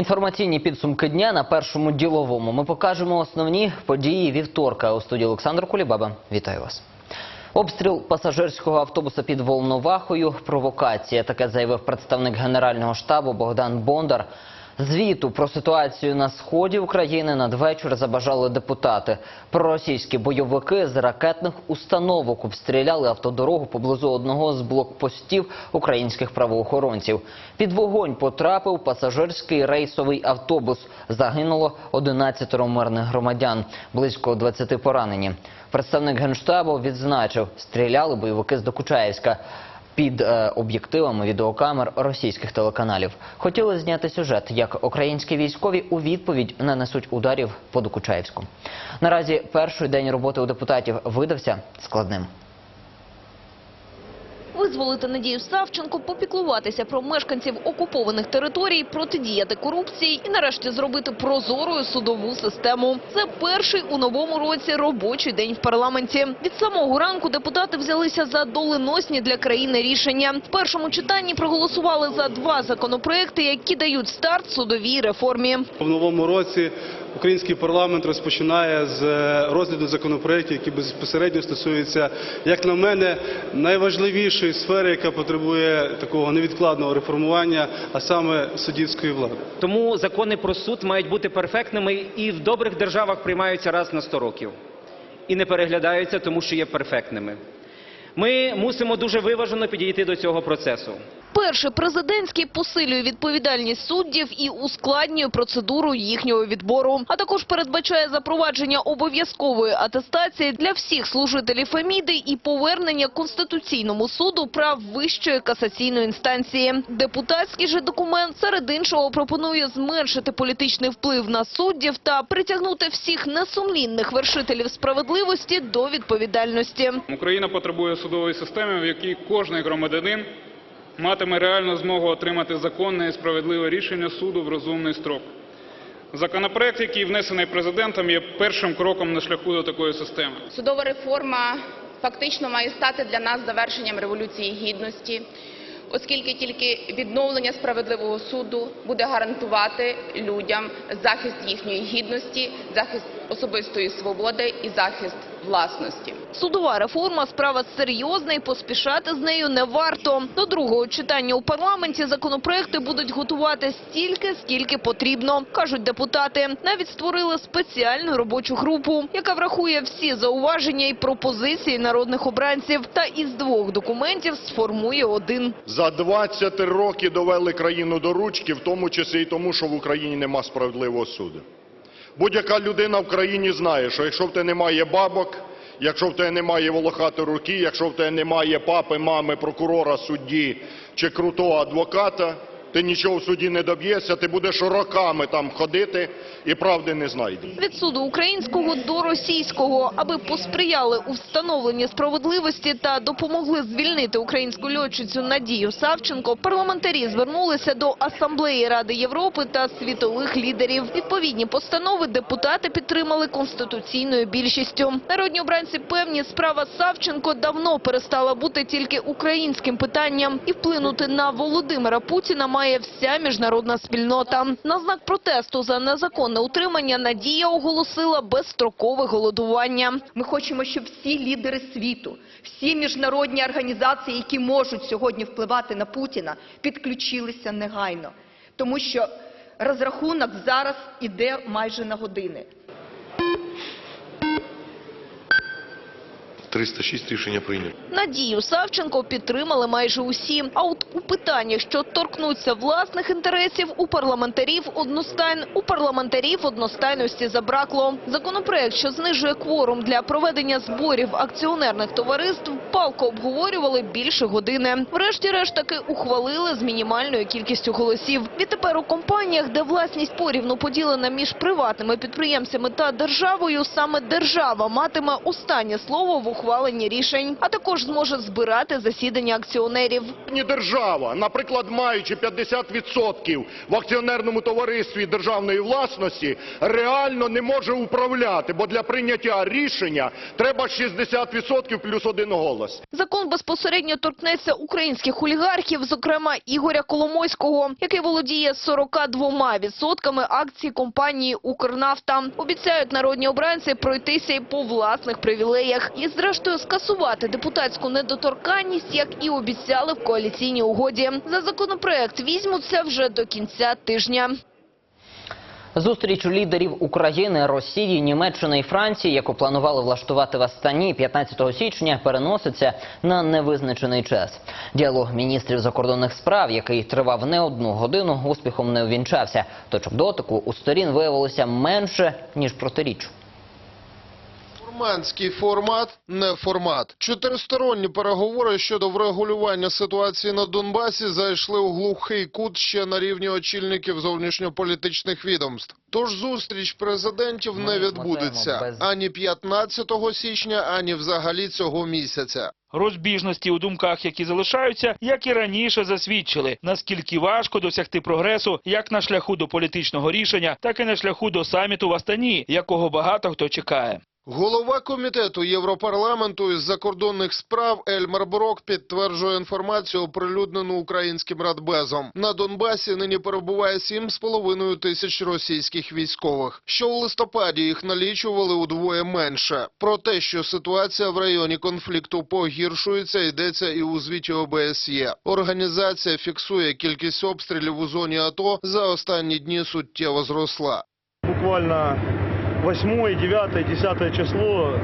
Інформаційні підсумки дня на першому діловому. Ми покажемо основні події вівторка. У студії Олександр Кулібаба. Вітаю вас. Обстріл пасажирського автобуса під Волновахою – провокація. Таке заявив представник Генерального штабу Богдан Бондар. Звіту про ситуацію на сході України надвечір забажали депутати. Проросійські бойовики з ракетних установок обстріляли автодорогу поблизу одного з блокпостів українських правоохоронців. Під вогонь потрапив пасажирський рейсовий автобус. Загинуло 11 мирних громадян, близько 20 поранені. Представник генштабу відзначив, стріляли бойовики з Докучаєвська під е, об'єктивами відеокамер російських телеканалів. Хотіли зняти сюжет, як українські військові у відповідь нанесуть ударів по Докучаєвську. Наразі перший день роботи у депутатів видався складним. Визволити Надію Савченко, попіклуватися про мешканців окупованих територій, протидіяти корупції і нарешті зробити прозорою судову систему. Це перший у новому році робочий день в парламенті. Від самого ранку депутати взялися за доленосні для країни рішення. В першому читанні проголосували за два законопроекти, які дають старт судовій реформі. В новому році український парламент розпочинає з е, розгляду законопроєктів, які безпосередньо стосуються, як на мене, найважливішої сфери, яка потребує такого невідкладного реформування, а саме суддівської влади. Тому закони про суд мають бути перфектними і в добрих державах приймаються раз на 100 років. І не переглядаються, тому що є перфектними. Ми мусимо дуже виважено підійти до цього процесу. Перший президентський посилює відповідальність суддів і ускладнює процедуру їхнього відбору, а також передбачає запровадження обов'язкової атестації для всіх служителів Феміди і повернення Конституційному суду прав вищої касаційної інстанції. Депутатський же документ серед іншого пропонує зменшити політичний вплив на суддів та притягнути всіх несумлінних вершителів справедливості до відповідальності. Україна потребує судової системи, в якій кожний громадянин матиме реальну змогу отримати законне і справедливе рішення суду в розумний строк. Законопроект, який внесений президентом, є першим кроком на шляху до такої системи. Судова реформа фактично має стати для нас завершенням революції гідності, оскільки тільки відновлення справедливого суду буде гарантувати людям захист їхньої гідності, захист особистої свободи і захист власності. Судова реформа – справа серйозна і поспішати з нею не варто. До другого читання у парламенті законопроекти будуть готувати стільки, скільки потрібно, кажуть депутати. Навіть створили спеціальну робочу групу, яка врахує всі зауваження і пропозиції народних обранців. Та із двох документів сформує один. За 20 років довели країну до ручки, в тому числі і тому, що в Україні нема справедливого суду. Будь-яка людина в країні знає, що якщо в тебе немає бабок, якщо в тебе немає волохатої руки, якщо в тебе немає папи, мами, прокурора, судді чи крутого адвоката, ти нічого в суді не доб'єшся, ти будеш роками там ходити і правди не знайдеш. Від суду українського до російського, аби посприяли у встановленні справедливості та допомогли звільнити українську льотчицю Надію Савченко, парламентарі звернулися до Асамблеї Ради Європи та світових лідерів. Відповідні постанови депутати підтримали конституційною більшістю. Народні обранці певні, справа Савченко давно перестала бути тільки українським питанням і вплинути на Володимира Путіна має вся міжнародна спільнота. На знак протесту за незаконне утримання Надія оголосила безстрокове голодування. Ми хочемо, щоб всі лідери світу, всі міжнародні організації, які можуть сьогодні впливати на Путіна, підключилися негайно, тому що розрахунок зараз іде майже на години. 306 рішення прийнято. Надію Савченко підтримали майже усі. А от у питаннях, що торкнуться власних інтересів, у парламентарів одностайн, у парламентарів одностайності забракло. Законопроект, що знижує кворум для проведення зборів акціонерних товариств, палко обговорювали більше години. Врешті-решт таки ухвалили з мінімальною кількістю голосів. Відтепер у компаніях, де власність порівну поділена між приватними підприємцями та державою, саме держава матиме останнє слово в ухваленні рішень, а також зможе збирати засідання акціонерів. Сьогодні держава, наприклад, маючи 50% в акціонерному товаристві державної власності, реально не може управляти, бо для прийняття рішення треба 60% плюс один голос. Закон безпосередньо торкнеться українських олігархів, зокрема Ігоря Коломойського, який володіє 42% акцій компанії «Укрнафта». Обіцяють народні обранці пройтися й по власних привілеях і, зрештою, скасувати депутатську недоторканність, як і обіцяли в коаліційній угоді. За законопроект візьмуться вже до кінця тижня. Зустріч лідерів України, Росії, Німеччини і Франції, яку планували влаштувати в Астані 15 січня, переноситься на невизначений час. Діалог міністрів закордонних справ, який тривав не одну годину, успіхом не увінчався. Точок дотику у сторін виявилося менше ніж протиріч. Нормандський формат не формат. Чотиристоронні переговори щодо врегулювання ситуації на Донбасі зайшли у глухий кут ще на рівні очільників зовнішньополітичних відомств. Тож зустріч президентів не відбудеться ані 15 січня, ані взагалі цього місяця. Розбіжності у думках, які залишаються, як і раніше засвідчили, наскільки важко досягти прогресу як на шляху до політичного рішення, так і на шляху до саміту в Астані, якого багато хто чекає. Голова комітету Європарламенту із закордонних справ Ельмар Брок підтверджує інформацію, оприлюднену українським радбезом. На Донбасі нині перебуває 7,5 тисяч російських військових. Що у листопаді їх налічували удвоє менше. Про те, що ситуація в районі конфлікту погіршується, йдеться і у звіті ОБСЄ. Організація фіксує кількість обстрілів у зоні АТО за останні дні суттєво зросла. буквально 8, 9, 10 число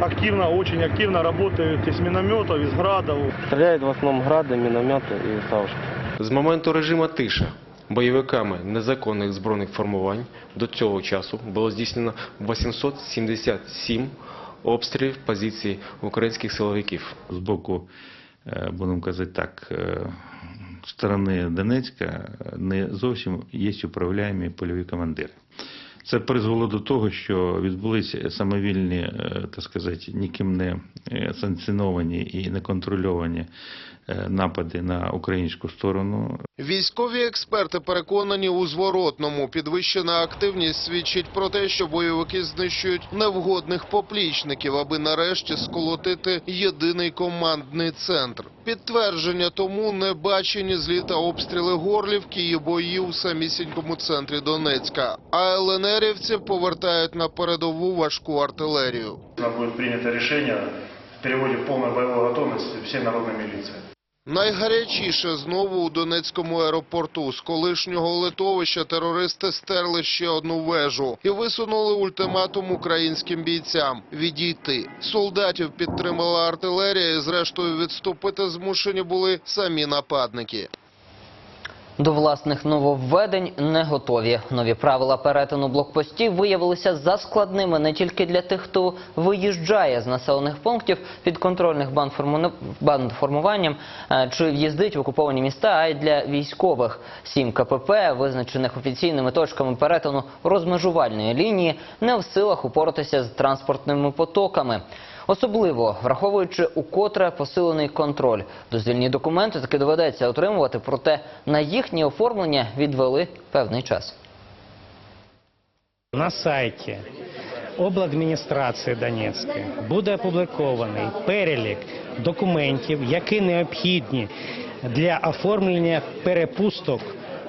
активно, очень активно работают из минометов, из градов. Стреляют в основном грады, минометы и саушки. З моменту режиму тиша бойовиками незаконних збройних формувань до цього часу було здійснено 877 обстрілів позицій українських силовиків. з боку, е, будемо казати так, е, сторони Донецька не зовсім є управляємі польові командири. Це призвело до того, що відбулися самовільні, е, так сказати, ніким не е, санкціоновані і не контрольовані е, напади на українську сторону. Військові експерти переконані у зворотному. Підвищена активність свідчить про те, що бойовики знищують невгодних поплічників, аби нарешті сколотити єдиний командний центр. Підтвердження тому не бачені з літа обстріли Горлівки і бої у самісінькому центрі Донецька. А ЛНРівці повертають на передову важку артилерію. Будет принято решение в переводе полной боевой готовности всей народной милиции. Найгарячіше знову у Донецькому аеропорту. З колишнього литовища терористи стерли ще одну вежу і висунули ультиматум українським бійцям – відійти. Солдатів підтримала артилерія і зрештою відступити змушені були самі нападники. До власних нововведень не готові. Нові правила перетину блокпостів виявилися заскладними не тільки для тих, хто виїжджає з населених пунктів підконтрольних бандформу- бандформуванням е, чи в'їздить в окуповані міста, а й для військових. Сім КПП, визначених офіційними точками перетину розмежувальної лінії, не в силах упоратися з транспортними потоками. Особливо враховуючи укотре посилений контроль. Дозвільні документи таки доведеться отримувати, проте на їхнє оформлення відвели певний час. На сайті обладміністрації Донецької буде опублікований перелік документів, які необхідні для оформлення перепусток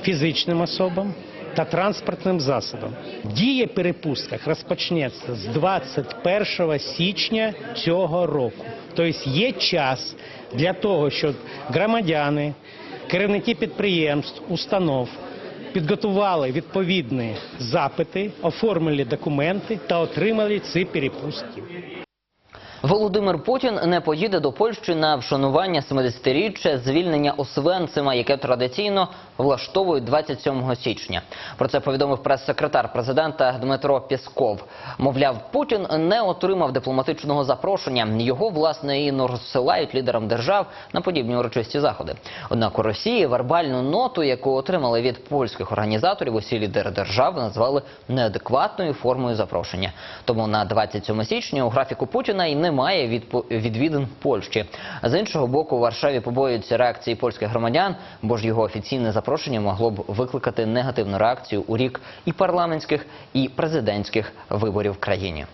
фізичним особам та транспортним засобам. Дія перепустках розпочнеться з 21 січня цього року. Тобто є час для того, щоб громадяни, керівники підприємств, установ підготували відповідні запити, оформили документи та отримали ці перепустки. Володимир Путін не поїде до Польщі на вшанування 70-річчя звільнення Освенцима, яке традиційно влаштовують 27 січня. Про це повідомив прес-секретар президента Дмитро Пєсков. Мовляв, Путін не отримав дипломатичного запрошення. Його, власне, і не розсилають лідерам держав на подібні урочисті заходи. Однак у Росії вербальну ноту, яку отримали від польських організаторів, усі лідери держав назвали неадекватною формою запрошення. Тому на 27 січня у графіку Путіна і не немає відвідин Польщі. З іншого боку, у Варшаві побоюються реакції польських громадян, бо ж його офіційне запрошення могло б викликати негативну реакцію у рік і парламентських, і президентських виборів в країні.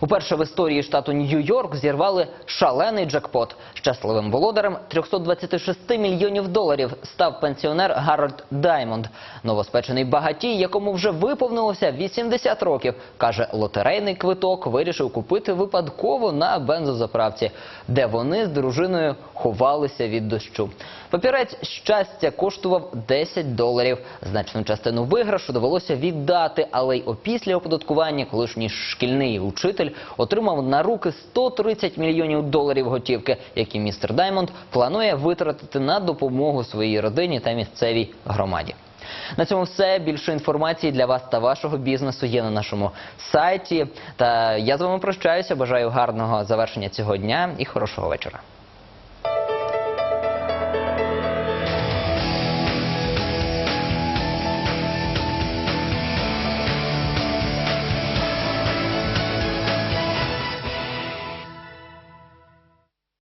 Уперше в історії штату Нью-Йорк зірвали шалений джекпот. Щасливим володарем 326 мільйонів доларів став пенсіонер Гарольд Даймонд. Новоспечений багатій, якому вже виповнилося 80 років, каже, лотерейний квиток вирішив купити випадково на бензозаправці, де вони з дружиною ховалися від дощу. Папірець щастя коштував 10 доларів. Значну частину виграшу довелося віддати, але й опісля оподаткування колишній шкільний учитель отримав на руки 130 мільйонів доларів готівки, які містер Даймонд планує витратити на допомогу своїй родині та місцевій громаді. На цьому все. Більше інформації для вас та вашого бізнесу є на нашому сайті. Та я з вами прощаюся. Бажаю гарного завершення цього дня і хорошого вечора.